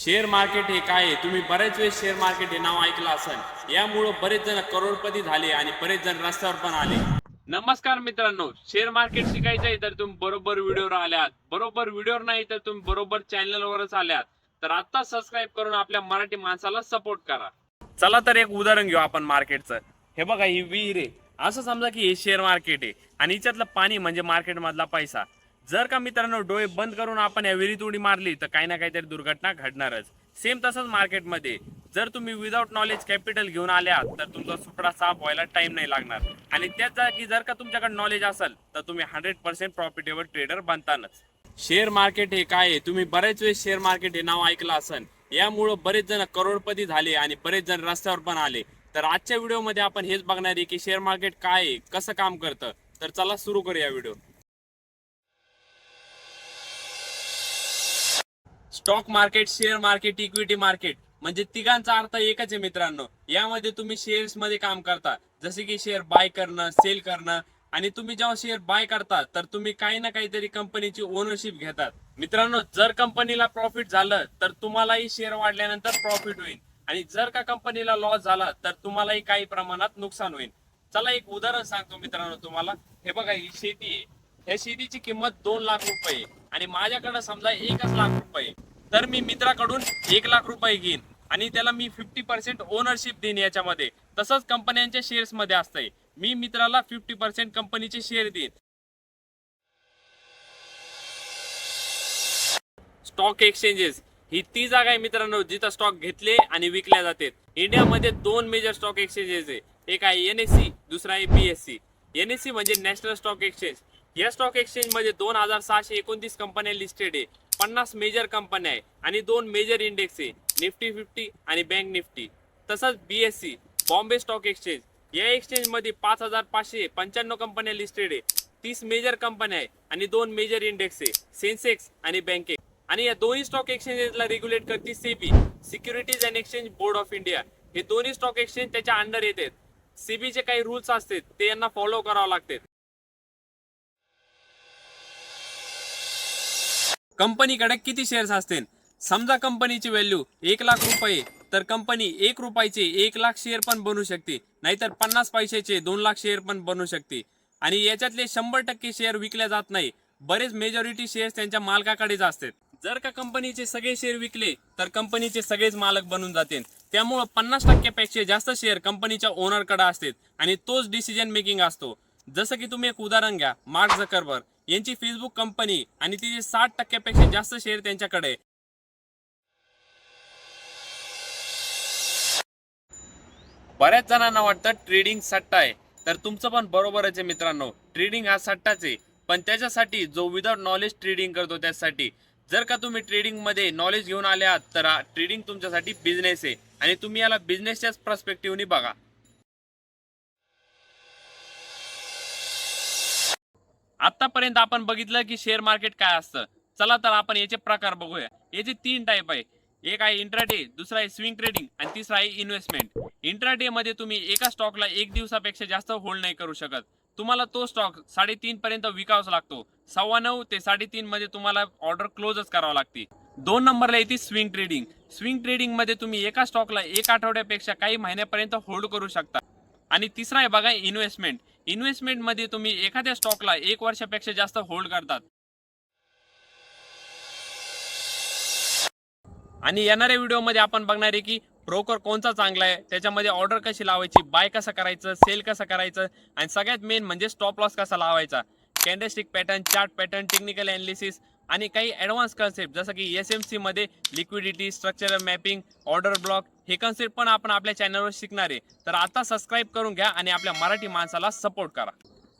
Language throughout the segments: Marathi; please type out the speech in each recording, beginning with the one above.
शेअर मार्केट हे काय आहे? तुम्ही बरेच वेळेस शेअर मार्केट हे नाव ऐकलं असेल. यामुळं बरेच जण करोडपती झाले आणि बरेच जण रस्त्यावर पण आले. नमस्कार मित्रांनो. शेअर मार्केट शिकायचं आहे तर तुम्ही बरोबर व्हिडिओवर आल्यात. बरोबर व्हिडिओवर नाही तर तुम्ही बरोबर चॅनलवरच आल्यात. तर आता सबस्क्राईब करून आपल्या मराठी माणसाला सपोर्ट करा. चला तर एक उदाहरण घेऊ आपण मार्केटचं हे बघा ही विहीर आहे. असं समजा की हे शेअर मार्केट आहे. आणि हिच्यातलं पाणी म्हणजे मार्केटमधला पैसा. जर का मित्रांनो डोळे बंद करून आपण या विहिरीत उडी मारली तर काही ना काहीतरी दुर्घटना घडणारच. सेम तसंच मार्केटमध्ये. जर तुम्ही विदाउट नॉलेज कॅपिटल घेऊन आल्यात तर तुमचा सुपडा साफ व्हायला टाइम नाही लागणार. आणि त्याच जागी जर का तुमच्याकडे नॉलेज असेल तर तुम्ही हंड्रेड पर्सेंट प्रॉफिटेबल ट्रेडर बनतानच. शेअर मार्केट हे काय आहे? तुम्ही बरेच वेळेस शेअर मार्केट हे नाव ऐकलं असेल यामुळं बरेच जण करोडपती झाले आणि बरेच जण रस्त्यावर पण आले. तर आजच्या व्हिडिओमध्ये आपण हेच बघणार आहे की शेअर मार्केट काय आहे कसं काम करतं. तर चला सुरू करूया video stock market share market equity market म्हणजे तिघांचा अर्थ एकच आहे मित्रांनो. यामध्ये तुम्ही शेअर्समध्ये काम करता. जसे की शेअर बाय करणं सेल करणं आणि तुम्ही जेव्हा शेअर बाय करता तर तुम्ही काही ना काहीतरी कंपनीची ओनरशिप घेतात. मित्रांनो जर कंपनीला प्रॉफिट झालं तर तुम्हालाही शेअर वाढल्यानंतर प्रॉफिट होईल. आणि जर का कंपनीला लॉस झाला तर तुम्हालाही काही प्रमाणात नुकसान होईल. चला एक उदाहरण सांगतो मित्रांनो तुम्हाला. हे बघा ही शेती आहे. ह्या शेतीची किंमत दोन लाख रुपये. आणि माझ्याकडे समजा एकच लाख रुपये. तर मी मित्राकडून एक लाख रुपये घेईन. आणि त्याला मी फिफ्टी पर्सेंट ओनरशिप देईन याच्यामध्ये. तसंच कंपन्यांच्या शेअर्समध्ये असतंय. मी मित्राला फिफ्टी पर्सेंट कंपनीचे शेअर देईन. स्टॉक एक्सचेंजेस ही ती जागा आहे मित्रांनो जिथं स्टॉक घेतले आणि विकल्या जाते इंडियामध्ये दोन मेजर स्टॉक एक्सचेंजेस आहे. एक आहे एनएससी दुसरा आहे बीएससी एनएससी म्हणजे नॅशनल स्टॉक एक्सचेंज या स्टॉक एक्सचेंजमध्ये दोन हजार सहाशे एकोणतीस कंपन्या लिस्टेड आहे. पन्नास मेजर कंपन्या आहे आणि दोन मेजर इंडेक्स आहे. निफ्टी फिफ्टी आणि बँक निफ्टी. तसंच बीएससी बॉम्बे स्टॉक एक्सचेंज या एक्सचेंजमध्ये पाच हजार पाचशे पंच्याण्णव कंपन्या लिस्टेड आहे. तीस मेजर कंपन्या आहे आणि दोन मेजर इंडेक्स आहे. सेन्सेक्स आणि बँके आणि या दोन्ही स्टॉक एक्सचेंजेसला रेग्युलेट करते SEBI securities and exchange board of India हे दोन्ही स्टॉक एक्सचेंज त्याच्या अंडर येतात. सेबीचे काही रूल्स असतात ते यांना फॉलो करावे लागतात. कंपनीकडे किती शेअर्स असतील? समजा कंपनीची व्हॅल्यू एक लाख रुपये तर कंपनी एक रुपयाचे एक लाख शेअर पण बनू शकते. नाहीतर पन्नास पैशाचे दोन लाख शेअर पण बनू शकते. आणि याच्यातले शंभर टक्के शेअर विकले जात नाही. बरेच मेजॉरिटी शेअर्स त्यांच्या मालकाकडेच असतात. जर का कंपनीचे सगळे शेअर विकले तर कंपनीचे सगळेच मालक बनून जातील. त्यामुळं पन्नास टक्क्यापेक्षा जास्त शेअर कंपनीच्या ओनरकडे असतात. आणि तोच डिसिजन मेकिंग असतो. जसं की तुम्ही एक उदाहरण घ्या मार्क झकरबर्ग. यांची फेसबुक कंपनी आणि तिचे साठ टक्क्यापेक्षा जास्त शेअर त्यांच्याकडे बऱ्याच जणांना वाटतं ट्रेडिंग सट्टा आहे. तर तुमचं पण बरोबरच आहे मित्रांनो ट्रेडिंग हा सट्टाच आहे. पण त्याच्यासाठी जो विदाउट नॉलेज ट्रेडिंग करतो त्यासाठी जर का तुम्ही ट्रेडिंगमध्ये नॉलेज घेऊन आले आहात तर ट्रेडिंग तुमच्यासाठी बिझनेस आहे. आणि तुम्ही याला बिझनेसच्याच प्रस्पेक्टिव्हनी बघा. आतापर्यंत आपण बघितलं की शेअर मार्केट काय असतं. चला तर आपण याचे प्रकार बघूया. याचे तीन टाईप आहे. एक आहे इंट्राडे दुसरा आहे स्विंग ट्रेडिंग आणि तिसरा आहे इन्व्हेस्टमेंट इंट्राडे मध्ये तुम्ही एका स्टॉकला एक दिवसापेक्षा जास्त होल्ड नाही करू शकत. तुम्हाला तो स्टॉक साडेतीन पर्यंत विकावाच लागतो. सव्वा नऊ ते साडेतीन मध्ये तुम्हाला ऑर्डर क्लोजच करावं लागते. दोन नंबरला येते स्विंग ट्रेडिंग स्विंग ट्रेडिंगमध्ये तुम्ही एका स्टॉकला एक आठवड्यापेक्षा काही महिन्यापर्यंत होल्ड करू शकता. आणि तिसरा आहे बघा इन्व्हेस्टमेंट इन्व्हेस्टमेंटमध्ये तुम्ही एखाद्या स्टॉकला एक वर्षापेक्षा जास्त होल्ड करतात. आणि येणाऱ्या व्हिडिओमध्ये आपण बघणार आहे की ब्रोकर कोणता चांगला आहे त्याच्यामध्ये ऑर्डर कशी लावायची बाय कसं करायचं सेल कसं करायचं आणि सगळ्यात मेन म्हणजे स्टॉप लॉस कसा लावायचा. Candlestick pattern chart pattern technical analysis आणि काही ॲडव्हान्स कन्सेप्ट जसं की एस एम सीमध्ये liquidity structural mapping order block हे कन्सेप्ट पण आपण आपल्या चॅनलवर शिकणार आहे. तर आता सबस्क्राईब करून घ्या आणि आपल्या मराठी माणसाला सपोर्ट करा.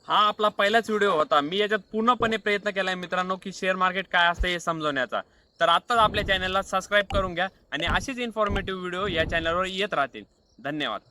हा आपला पहिलाच व्हिडिओ होता. मी याच्यात पूर्णपणे प्रयत्न केलाय मित्रांनो की शेअर मार्केट काय असतं हे समजवण्याचा. तर आत्ताच आपल्या चॅनलला सबस्क्राईब करून घ्या आणि अशीच इन्फॉर्मेटिव्ह व्हिडिओ या चॅनलवर येत राहतील. धन्यवाद.